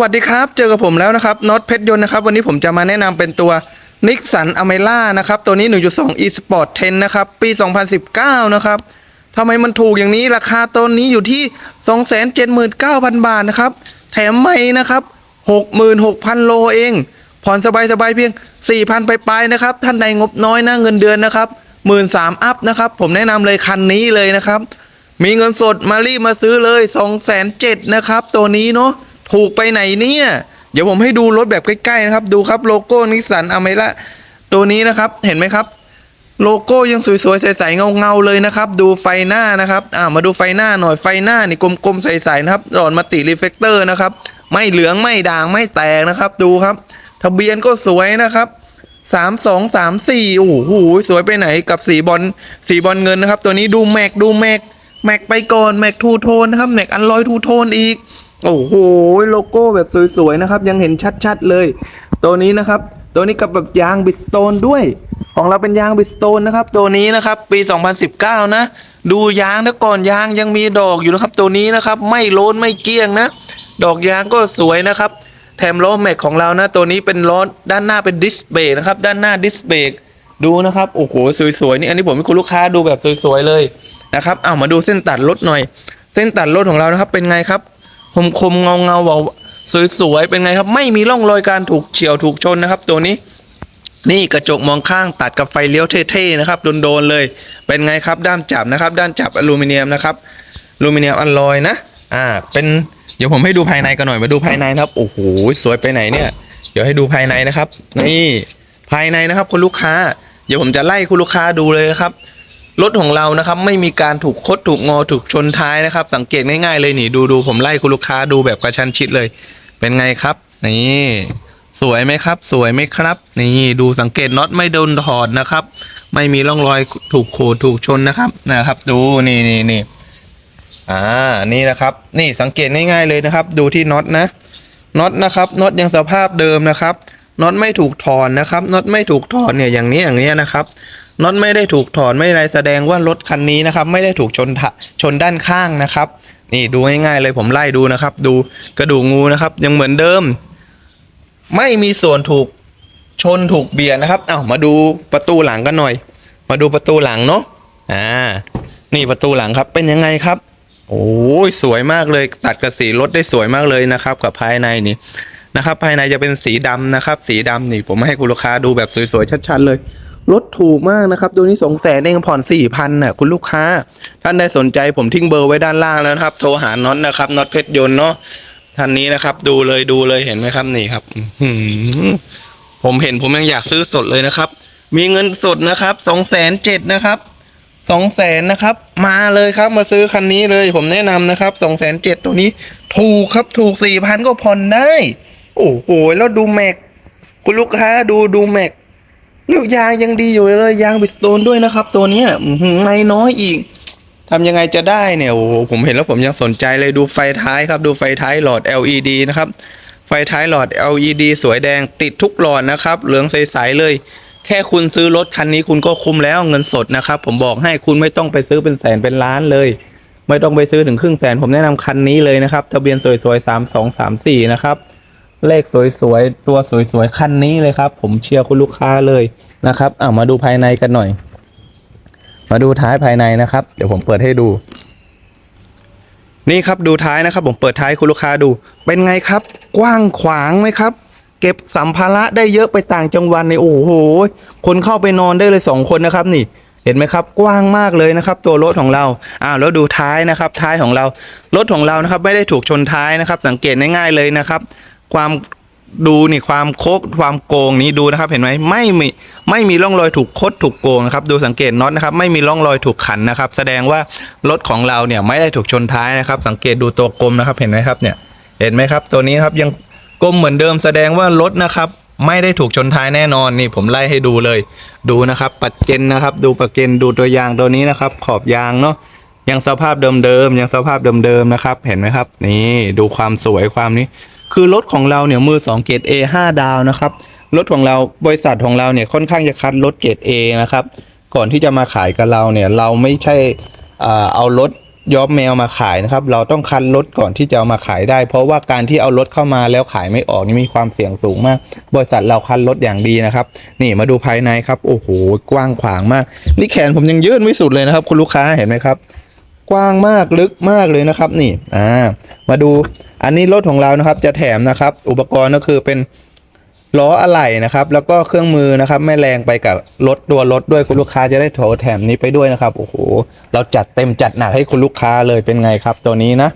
วัสดีครับ เจอกับผมแล้วนะครับน็อตเพชรยนต์นะครับ วันนี้ผมจะมาแนะนำเป็นตัวนิกสันอเมล่านะครับ ตัวนี้ 1.2 e-sport 10 นะครับ ปี 2019 นะครับทำไมมันถูกอย่างนี้ราคาตัวนี้อยู่ที่ 279,000 บาทนะครับ แถมไม่นะครับ 66,000 โลเอง ผ่อนสบายๆเพียง 4,000 ไปปลายๆนะครับ ท่านใดงบน้อยนะเงินเดือนนะครับ 13,000 อัพนะครับ ผมแนะนำเลยคันนี้เลยนะครับ มีเงินสดมารีบมาซื้อเลย2 0 0 0 0นะครับ ตัวนี้เนาะ ถูกไปไหนเนี่ย เดี๋ยวผมให้ดูรถแบบใกล้ๆนะครับ ดูครับโลโก้นิสสันอเมร่าตัวนี้นะครับเห็นไหมครับ โลโก้ยังสวยๆใสๆเงาๆเลยนะครับ ดูไฟหน้านะครับอ่ามาดูไฟหน้าหน่อยไฟหน้านี่กลมๆใสๆนะครับหลอดมาติรีเฟกเตอร์นะครับ ไม่เหลืองไม่ด่างไม่แตกนะครับ ดูครับ ทะเบียนก็สวยนะครับสามสองสามสี่โอ้โหสวยไปไหนกับสีบอลสีบอลเงินนะครับ ตัวนี้ดูแม็กดูแม็กแม็กไปก่อนแม็กทูโทนนะครับแม็กอันลอยทูโทนอีก โอ้โหโลโก้แบบสวยๆนะครับ ยังเห็นชัดๆเลย ตัวนี้นะครับ ตัวนี้กับแบบยางบิสโตนด้วย ของเราเป็นยางบิสโตนนะครับ ตัวนี้นะครับ ปี 2019 นะ ดูยางนะก่อนยางยังมีดอกอยู่นะครับ ตัวนี้นะครับ ไม่โลนไม่เกี้ยงนะ ดอกยางก็สวยนะครับ แถมล้อแม็กของเรานะ ตัวนี้เป็นล้อด้านหน้าเป็นดิสเบรกนะครับ ด้านหน้าดิสเบรกดูนะครับโอ้โหสวยๆนี่อันนี้ผมให้คุณลูกค้าดูแบบสวยๆเลยนะครับเอามาดูเส้นตัดรถหน่อย เส้นตัดรถของเรานะครับ เป็นไงครับ คมคมเงาเงาๆเบาสวยๆเป็นไงครับ ไม่มีร่องรอยการถูกเฉียวถูกชนนะครับ ตัวนี้ นี่กระจกมองข้างตัดกับไฟเลี้ยวเท่ๆนะครับโดนๆเลย เป็นไงครับ ด้ามจับนะครับ ด้านจับอลูมิเนียมนะครับอลูมิเนียมอลลอยนะ อ่า เป็นเดี๋ยวผมให้ดูภายในกันหน่อยมาดูภายในครับโอ้โหสวยไปไหนเนี่ย เดี๋ยวให้ดูภายในนะครับ นี่ภายในนะครับ คุณลูกค้า เดี๋ยวผมจะไล่คุณลูกค้าดูเลยนะครับ รถของเรานะครับไม่มีการถูกคดถูกงอถูกชนท้ายนะครับ สังเกตง่ายๆเลยนี่ดูดูผมไล่คุณลูกค้าดูแบบกระชั้นชิดเลย เป็นไงครับ นี่สวยไหมครับ สวยไหมครับ นี่ดูสังเกตน็อตไม่โดนถอดนะครับ ไม่มีร่องรอยถูกโขดถูกชนนะครับนะครับ ดูนี่นี่นี่อ่านี่นะครับ นี่สังเกตง่ายๆเลยนะครับ ดูที่น็อตนะน็อตนะครับน็อตยังสภาพเดิมนะครับน็อตไม่ถูกถอนนะครับน็อตไม่ถูกถอนเนี่ยอย่างนี้อย่างนี้นะครับ น็อตไม่ได้ถูกถอนไม่อะไรแสดงว่ารถคันนี้นะครับ ไม่ได้ถูกชนชนด้านข้างนะครับ นี่ดูง่ายๆเลยผมไล่ดูนะครับ ดูกระดูกงูนะครับ ยังเหมือนเดิม ไม่มีส่วนถูกชนถูกเบียดนะครับเอ้ามาดูประตูหลังกันหน่อย มาดูประตูหลังเนาะอ่า นี่ประตูหลังครับเป็นยังไงครับ โอ้ยสวยมากเลยตัดกับสีรถได้สวยมากเลยนะครับ กับภายในนี่นะครับ ภายในจะเป็นสีดำนะครับ สีดำนี่ผมให้คุณลูกค้าดูแบบสวยๆชัดๆเลย รถถูกมากนะครับ ตัวนี้สองแสนเองผ่อนสี่พันน่ะคุณลูกค้า ท่านใดสนใจผมทิ้งเบอร์ไว้ด้านล่างแล้วนะครับ โทรหาน็อตนะครับน็อตเพชรยนต์เนาะท่านนี้นะครับ ดูเลยดูเลยเห็นไหมครับนี่ครับผมเห็นผมยังอยากซื้อสดเลยนะครับ มีเงินสดนะครับสองแสนเจ็ดนะครับสองแสนนะครับ มาเลยครับมาซื้อคันนี้เลย ผมแนะนำนะครับสองแสนเจ็ดตัวนี้ ถูกครับถูกสี่พันก็ผ่อนได้ โอ้โหแล้วดูแม็กคุณลูกค้าดูดูแม็ก แล้วยางยังดีอยู่เลยยางบิสโตนด้วยนะครับ ตัวเนี้ยไม่น้อยอีกทำยังไงจะได้เนี่ยโอ้โหผมเห็นแล้วผมยังสนใจเลยดูไฟท้ายครับดูไฟท้ายหลอด LED นะครับ ไฟท้ายหลอด LED สวยแดงติดทุกหลอดนะครับ เหลืองใสๆเลย แค่คุณซื้อรถคันนี้คุณก็คุ้มแล้วเงินสดนะครับ ผมบอกให้คุณไม่ต้องไปซื้อเป็นแสนเป็นล้านเลย ไม่ต้องไปซื้อถึงครึ่งแสนผมแนะนำคันนี้เลยนะครับทะเบียนสวยๆสามสองสามสี่นะครับ เลขสวยๆ ตัวสวยๆ คันนี้เลยครับ ผมเชียร์คุณลูกค้าเลยนะครับอ่ามาดูภายในกันหน่อย มาดูท้ายภายในนะครับ เดี๋ยวผมเปิดให้ดู นี่ครับดูท้ายนะครับ ผมเปิดท้ายคุณลูกค้าดู เป็นไงครับ กว้างขวางไหมครับ เก็บสัมภาระได้เยอะไปต่างจังหวัดในโอ้โห คนเข้าไปนอนได้เลยสองคนนะครับ นี่เห็นไหมครับกว้างมากเลยนะครับ ตัวรถของเราอ้าวแล้วดูท้ายนะครับ ท้ายของเรารถของเรานะครับ ไม่ได้ถูกชนท้ายนะครับ สังเกตง่ายๆเลยนะครับ ความดูนี่ความโคกความโกงนี้ดูนะครับเห็นไหมไม่มีไม่มีร่องรอยถูกคดถูกโกงนะครับดูสังเกตน็อตนะครับไม่มีร่องรอยถูกขันนะครับ แสดงว่ารถของเราเนี่ยไม่ได้ถูกชนท้ายนะครับ สังเกตดูตัวกลมนะครับเห็นไหมครับเนี่ยเห็นไหมครับ ตัวนี้ครับยังกลมเหมือนเดิมแสดงว่ารถนะครับไม่ได้ถูกชนท้ายแน่นอนนี่ผมไล่ให้ดูเลย ดูนะครับปัดเจนนะครับ ดูปัดเจนดูตัวยางตัวนี้นะครับ ขอบยางเนาะยังสภาพเดิมๆยังสภาพเดิมๆนะครับ เห็นไหมครับ นี่ดูความสวยความนี้ คือรถของเราเนี่ยมือ2เกรด A 5 ดาวนะครับ รถของเราบริษัทของเราเนี่ยค่อนข้างจะคัดรถเกรด A นะครับ ก่อนที่จะมาขายกับเราเนี่ยเราไม่ใช่เอารถย้อมแมวมาขายนะครับ เราต้องคัดรถก่อนที่จะเอามาขายได้ เพราะว่าการที่เอารถเข้ามาแล้วขายไม่ออกนี่มีความเสี่ยงสูงมาก บริษัทเราคัดรถอย่างดีนะครับ นี่มาดูภายในครับโอ้โหกว้างขวางมาก นี่แขนผมยังยื่นไม่สุดเลยนะครับ คุณลูกค้าเห็นไหมครับ กว้างมากลึกมากเลยนะครับ นี่อ่ามาดู อันนี้รถของเรานะครับจะแถมนะครับ อุปกรณ์ก็คือเป็นล้ออะไหล่นะครับ แล้วก็เครื่องมือนะครับไม่แรงไปกับรถตัวรถด้วยคุณลูกค้าจะได้โถแถมนี้ไปด้วยนะครับโอ้โหเราจัดเต็มจัดหนักให้คุณลูกค้าเลยเป็นไงครับ ตัวนี้นะ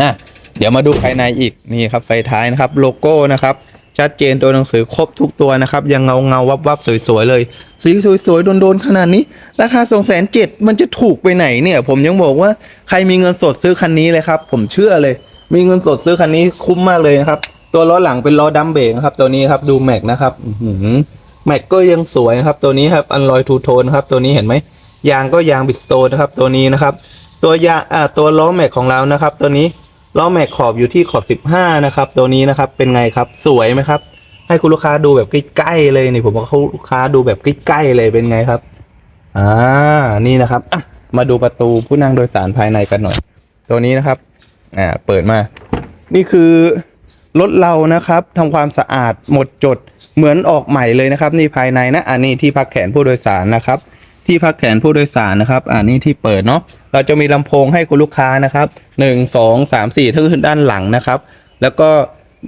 อะเดี๋ยวมาดูภายในอีกนี่ครับไฟท้ายนะครับโลโก้นะครับชัดเจนตัวหนังสือครบทุกตัวนะครับ ยังเงาเงาวับวับสวยๆเลย สีสวยๆโดนๆขนาดนี้ ราคาสองแสนเจ็ดมันจะถูกไปไหนเนี่ย ผมยังบอกว่าใครมีเงินสดซื้อคันนี้เลยครับ ผมเชื่อเลย มีเงินสดซื้อคันนี้คุ้มมากเลยนะครับ ตัวล้อหลังเป็นล้อดัมเบรกนะครับ ตัวนี้ครับดูแม็กนะครับแม็กก็ยังสวยนะครับ ตัวนี้ครับอันลอยทูโทนครับ ตัวนี้เห็นไหมยางก็ยางบิสโตนนะครับ ตัวนี้นะครับ ตัวยางอ่าตัวล้อแม็กของเรานะครับ ตัวนี้ล้อแม็กขอบอยู่ที่ขอบ 15 นะครับ ตัวนี้นะครับเป็นไงครับสวยไหมครับ ให้คุณลูกค้าดูแบบใกล้ๆเลยนี่ผมว่าลูกค้าดูแบบใกล้ๆเลยเป็นไงครับอ่านี่นะครับมาดูประตูผู้นั่งโดยสารภายในกันหน่อย ตัวนี้นะครับ อ่าเปิดมา นี่คือรถเรานะครับทำความสะอาดหมดจดเหมือนออกใหม่เลยนะครับ นี่ภายในนะอันนี้ที่พักแขนผู้โดยสารนะครับ ที่พักแขนผู้โดยสารนะครับอันนี้ที่เปิดเนาะเราจะมีลำโพงให้คุณลูกค้านะครับหนึ่งสองสามสี่ทั้งขึ้นด้านหลังนะครับ แล้วก็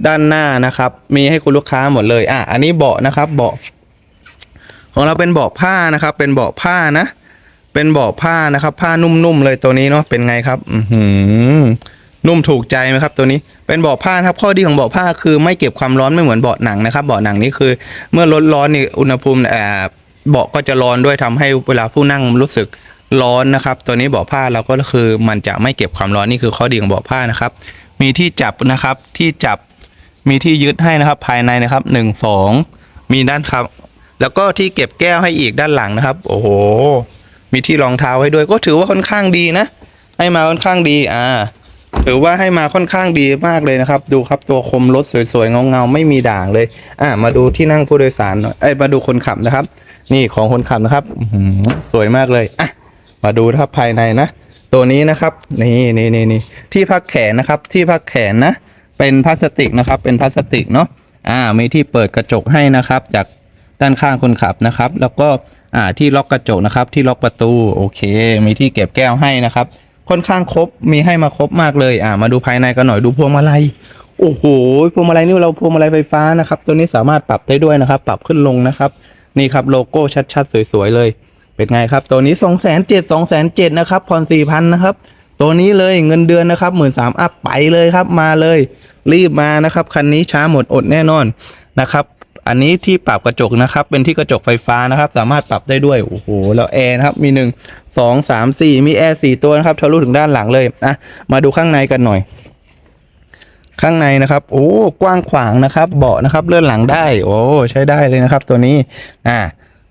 ด้านหน้านะครับ มีให้คุณลูกค้าหมดเลยอะอันนี้เบาะนะครับเบาะของเราเป็นเบาะผ้านะครับ เป็นเบาะผ้านะ เป็นเบาะผ้านะครับ ผ้านุ่มๆเลยตัวนี้เนาะเป็นไงครับ อือหือ นุ่มถูกใจไหมครับตัวนี้เป็นเบาะผ้าครับข้อดีของเบาะผ้าคือไม่เก็บความร้อนไม่เหมือนเบาะหนังนะครับเบาะหนังนี่คือ เมื่อรถร้อนนี่อุณหภูมิเอ่อเบาะก็จะร้อนด้วยทำให้เวลาผู้นั่งรู้สึกร้อนนะครับ ตัวนี้เบาะผ้าเราก็คือมันจะไม่เก็บความร้อนนี่คือข้อดีของเบาะผ้านะครับ มีที่จับนะครับที่จับมีที่ยึดให้นะครับภายในนะครับหนึ่งสองมีด้านครับ แล้วก็ที่เก็บแก้วให้อีกด้านหลังนะครับ โอ้โหมีที่รองเท้าให้ด้วยก็ถือว่าค่อนข้างดีนะ ให้มาค่อนข้างดีอ่า ถือว่าให้มาค่อนข้างดีมากเลยนะครับ ดูครับตัวคมรถสวยๆเงาๆไม่มีด่างเลย อ่ามาดูที่นั่งผู้โดยสารหน่อยเอ้มาดูคนขับนะครับ นี่ของคนขับนะครับสวยมากเลยอะมาดูครับภายในนะตัวนี้นะครับนี่นี่นี่นี่ที่พักแขนนะครับ ที่พักแขนนะ เป็นพลาสติกนะครับ เป็นพลาสติกเนาะอ่ามีที่เปิดกระจกให้นะครับ จากด้านข้างคนขับนะครับ แล้วก็อ่าที่ล็อกกระจกนะครับ ที่ล็อกประตูโอเค มีที่เก็บแก้วให้นะครับ ค่อนข้างครบมีให้มาครบมากเลยอ่ามาดูภายในกันหน่อยดูพวงมาลัยโอ้โหพวงมาลัยนี่เราพวงมาลัยไฟฟ้านะครับ ตัวนี้สามารถปรับได้ด้วยนะครับ ปรับขึ้นลงนะครับ นี่ครับโลโก้ชัดๆ สวยๆเลย เป็นไงครับ ตัวนี้2 0 0 0 0 7 2 0 0 0นะครับผ่อน4,000นะครับ ตัวนี้เลยเงินเดือนนะครับหมื่นสามอัพไปเลยครับมาเลย รีบมานะครับ คันนี้ช้าหมดอดแน่นอนนะครับ อันนี้ที่ปรับกระจกนะครับ เป็นที่กระจกไฟฟ้านะครับ สามารถปรับได้ด้วย โอ้โห แล้วแอร์นะครับ มีหนึ่งสองสามสี่มีแอร์สี่ตัวนะครับทะลุถึงด้านหลังเลยอะมาดูข้างในกันหน่อย ข้างในนะครับ โอ้ กว้างขวางนะครับ เบาะนะครับ เลื่อนหลังได้ โอ้ ใช้ได้เลยนะครับ ตัวนี้ อ่า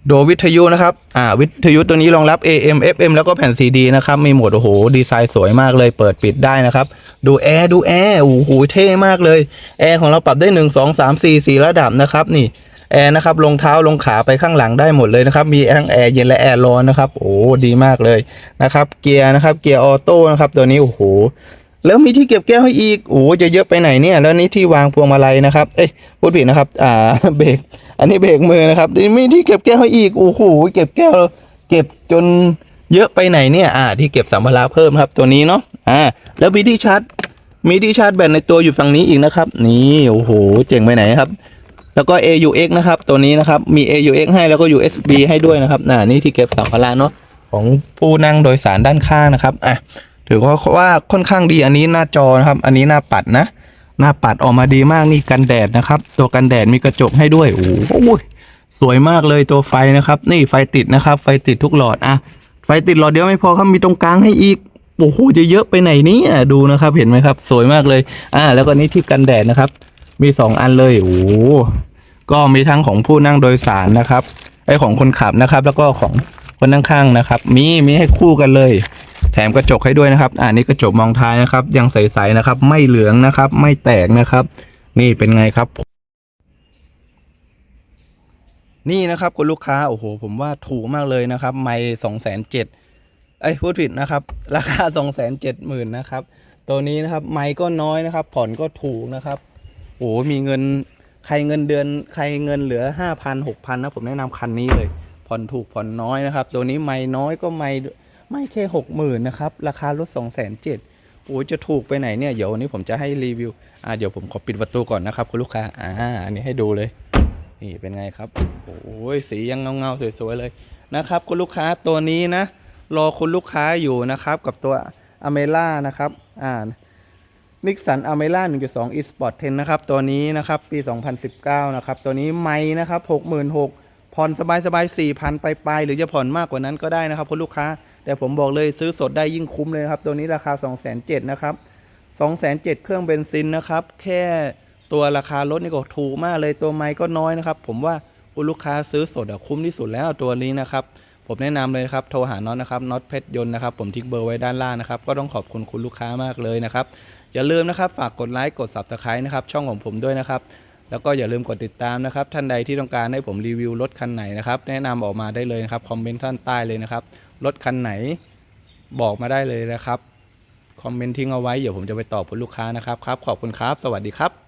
โดวิทยุนะครับ อ่า วิทยุตัวนี้รองรับ AM FM แล้วก็แผ่น CD นะครับ มีโหมด โอ้โห ดีไซน์สวยมากเลย เปิดปิดได้นะครับ ดูแอร์ ดูแอร์ โอ้โห เท่มากเลย แอร์ของเราปรับได้ 1 2 3 4 4 ระดับนะครับ นี่ แอร์นะครับ ลงเท้า ลงขาไปข้างหลังได้หมดเลยนะครับ มีทั้งแอร์เย็นและแอร์ร้อนนะครับ โอ้ ดีมากเลยนะครับ เกียร์นะครับ เกียร์ออโต้นะครับ ตัวนี้ โอ้โห แล้วมีที่เก็บแก้วให้อีกโอ้จะเยอะไปไหนเนี่ยแล้วนี่ที่วางพวงมาลัยนะครับเอ้ยพูดผิดนะครับอ่าเบรกอันนี้เบรกมือนะครับนี่มีที่เก็บแก้วให้อีกโอ้โหเก็บแก้วเก็บจนเยอะไปไหนเนี่ยอ่าที่เก็บสัมภาระเพิ่มครับตัวนี้เนาะอ่าแล้วมีที่ชาร์จมีที่ชาร์จแบตในตัวอยู่ฝั่งนี้อีกนะครับ นี่โอ้โหเจ๋งไปไหนครับ แล้วก็ AUX นะครับ ตัวนี้นะครับมี AUX ให้แล้วก็ USB ให้ด้วยนะครับน่านี่ที่เก็บสัมภาระเนาะของผู้นั่งโดยสารด้านข้างนะครับอะ ถือว่าว่าค่อนข้างดีอันนี้หน้าจอนะครับ อันนี้หน้าปัดนะ หน้าปัดออกมาดีมากนี่กันแดดนะครับ ตัวกันแดดมีกระจกให้ด้วยโอ้โหสวยมากเลยตัวไฟนะครับ นี่ไฟติดนะครับ ไฟติดทุกหลอดอะไฟติดหลอดเดียวไม่พอครับมีตรงกลางให้อีกโอ้โหจะเยอะไปไหนนี่ดูนะครับ เห็นไหมครับ สวยมากเลย อ่า แล้วก็นี่ที่กันแดดนะครับ มีสองอันเลยโอ้ก็มีทั้งของผู้นั่งโดยสารนะครับไอของคนขับนะครับ แล้วก็ของคนนั่งข้างนะครับ มีมีให้คู่กันเลย แถมกระจกให้ด้วยนะครับอ่านี่กระจกมองท้ายนะครับ ยังใสๆนะครับ ไม่เหลืองนะครับ ไม่แตกนะครับ นี่เป็นไงครับ นี่นะครับคุณลูกค้าโอ้โห ผมว่าถูกมากเลยนะครับ ไม่สองแสนเจ็ดเอ้ยพูดผิดนะครับ ราคา2 7 0 0 0 0นนะครับ ตัวนี้นะครับไม้ก็น้อยนะครับ ผ่อนก็ถูกนะครับโอ้มีเงินใครเงินเดือนใครเงินเหลือ5,000 6,000นนะผมแนะนำคันนี้เลย ผ่อนถูกผ่อนน้อยนะครับ ตัวนี้ไม่น้อยก็ไม่ ไม่แค่60,000นนะครับ ราคารถ2 7 0 0 0โอ้ยจะถูกไปไหนเนี่ย เดี๋ยววันนี้ผมจะให้รีวิว อ่าเดี๋ยวผมขอปิดประตูก่อนนะครับคุณลูกค้า อ่า อันนี้ให้ดูเลย นี่เป็นไงครับ โอ้ยสียังเงาๆสวยๆเลยนะครับ คุณลูกค้าตัวนี้นะ รอคุณลูกค้าอยู่นะครับ กับตัวอเมล่านะครับ อ่านิกสันอเมล่า1.2 eSport 10 นะครับ ตัวนี้นะครับ ปี 2019 นะครับ ตัวนี้ไม่นะครับ 66,000ผ่อนสบายๆ4,000 ไปๆหรือจะผ่อนมากกว่านั้นก็ได้นะครับคุณลูกค้า แต่ผมบอกเลยซื้อสดได้ยิ่งคุ้มเลยนะครับ ตัวนี้ราคา 2,700นะครับ2,700เครื่องเบนซินนะครับ แค่ตัวราคารถนี่ก็ถูกมากเลยตัวไม้ก็น้อยนะครับ ผมว่าคุณลูกค้าซื้อสดอะคุ้มที่สุดแล้วตัวนี้นะครับ ผมแนะนำเลยครับโทรหาน็อตนะครับน็อตเพชรยนต์นะครับ ผมทิ้งเบอร์ไว้ด้านล่างนะครับ ก็ต้องขอบคุณคุณลูกค้ามากเลยนะครับ อย่าลืมนะครับ ฝากกดไลค์กด subscribe นะครับ ช่องของผมด้วยนะครับ แล้วก็อย่าลืมกดติดตามนะครับ ท่านใดที่ต้องการให้ผมรีวิวรถคันไหนนะครับ แนะนำออกมาได้เลยนะครับคอมเมนต์ท่านใต้เลยนะครับ รถคันไหนบอกมาได้เลยนะครับ คอมเมนต์ทิ้งเอาไว้ เดี๋ยวผมจะไปตอบคุณลูกค้านะครับครับ ขอบคุณครับ สวัสดีครับ